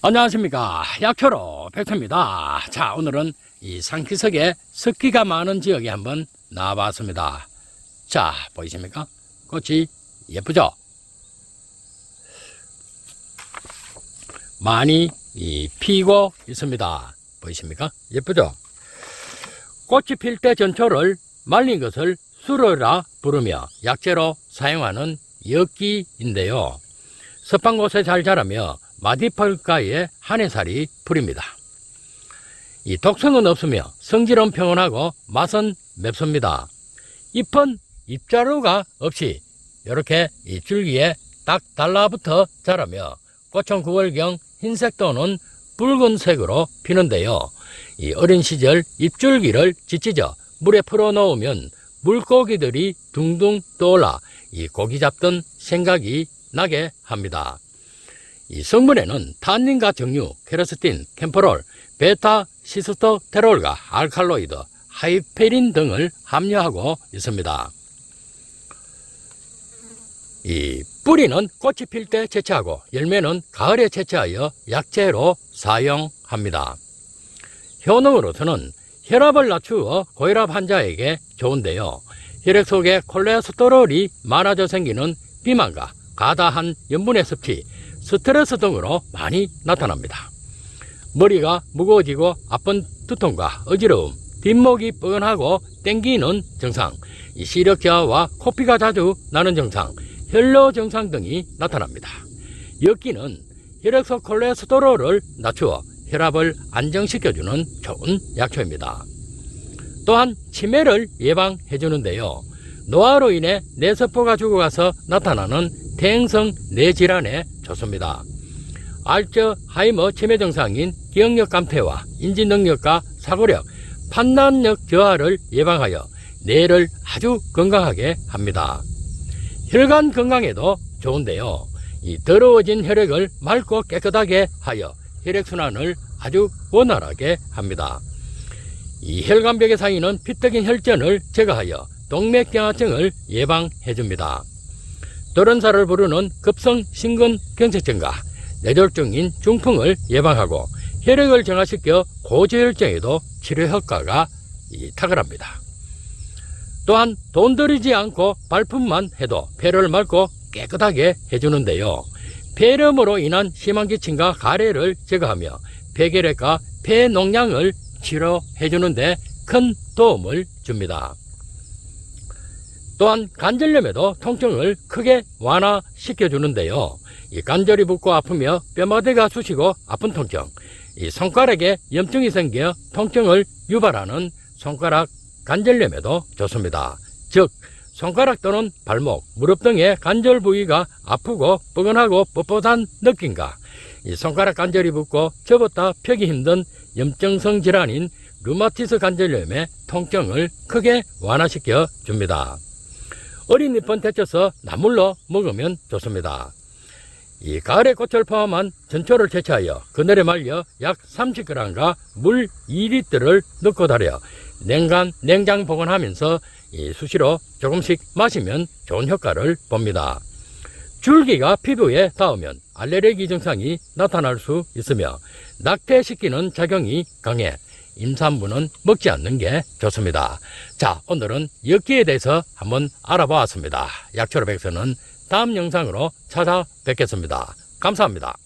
안녕하십니까. 약초로 백터입니다. 자 오늘은 이 상키석에 습기가 많은 지역에 한번 나와봤습니다. 자 보이십니까? 꽃이 예쁘죠? 많이 이 피고 있습니다. 보이십니까? 예쁘죠? 꽃이 필 때 전초를 말린 것을 수로라 부르며 약재로 사용하는 엽기인데요. 습한 곳에 잘 자라며 마디펄가에 한해살이 풀입니다. 이 독성은 없으며 성질은 평온하고 맛은 맵습니다. 잎은 잎자루가 없이 이렇게 이 줄기에 딱 달라붙어 자라며 꽃은 9월경 흰색 또는 붉은색으로 피는데요. 이 어린 시절 잎줄기를 찢찢어 물에 풀어 놓으면 물고기들이 둥둥 떠올라 이 고기 잡던 생각이 나게 합니다. 이 성분에는 탄닌과 정류, 케라스틴, 캠퍼롤, 베타 시스토테롤과 알칼로이드, 하이페린 등을 함유하고 있습니다. 이 뿌리는 꽃이 필 때 채취하고 열매는 가을에 채취하여 약재로 사용합니다. 효능으로서는 혈압을 낮추어 고혈압 환자에게 좋은데요. 혈액 속에 콜레스테롤이 많아져 생기는 비만과 가다한 염분의 섭취, 스트레스 등으로 많이 나타납니다. 머리가 무거워지고 아픈 두통과 어지러움, 뒷목이 뻐근하고 땡기는 증상, 이 시력 저하와 코피가 자주 나는 증상, 혈로 증상 등이 나타납니다. 엽기는 혈액속 콜레스테롤을 낮추어 혈압을 안정시켜주는 좋은 약초입니다. 또한 치매를 예방해 주는데요. 노화로 인해 뇌세포가 죽어가서 나타나는 태행성 뇌질환에 좋습니다. 알츠하이머 치매 증상인 기억력 감퇴와 인지 능력과 사고력, 판단력 저하를 예방하여 뇌를 아주 건강하게 합니다. 혈관 건강에도 좋은데요. 이 더러워진 혈액을 맑고 깨끗하게 하여 혈액순환을 아주 원활하게 합니다. 이 혈관벽에 쌓이는 피떡인 혈전을 제거하여 동맥경화증을 예방해 줍니다. 도련사를 부르는 급성 심근 경색증과 뇌졸중인 중풍을 예방하고 혈액을 정화시켜 고지혈증에도 치료 효과가 이 탁월합니다. 또한 돈 들이지 않고 발품만 해도 폐를 맑고 깨끗하게 해주는데요. 폐렴으로 인한 심한 기침과 가래를 제거하며 폐결핵과 폐농양을 치료해주는데 큰 도움을 줍니다. 또한 관절염에도 통증을 크게 완화시켜 주는데요. 이 관절이 붓고 아프며 뼈마디가 쑤시고 아픈 통증, 이 손가락에 염증이 생겨 통증을 유발하는 손가락 관절염에도 좋습니다. 즉, 손가락 또는 발목, 무릎 등의 관절 부위가 아프고 뻐근하고 뻣뻣한 느낌과 이 손가락 관절이 붓고 접었다 펴기 힘든 염증성 질환인 류마티스 관절염의 통증을 크게 완화시켜 줍니다. 어린 잎은 데쳐서 나물로 먹으면 좋습니다. 이 가을에 꽃을 포함한 전초를 채취하여 그늘에 말려 약 30g과 물 2리터를 넣고 달여 냉간, 냉장 보관하면서 이 수시로 조금씩 마시면 좋은 효과를 봅니다. 줄기가 피부에 닿으면 알레르기 증상이 나타날 수 있으며 낙태시키는 작용이 강해 임산부는 먹지 않는 게 좋습니다. 자, 오늘은 엽기에 대해서 한번 알아보았습니다. 약초로 백서는 다음 영상으로 찾아뵙겠습니다. 감사합니다.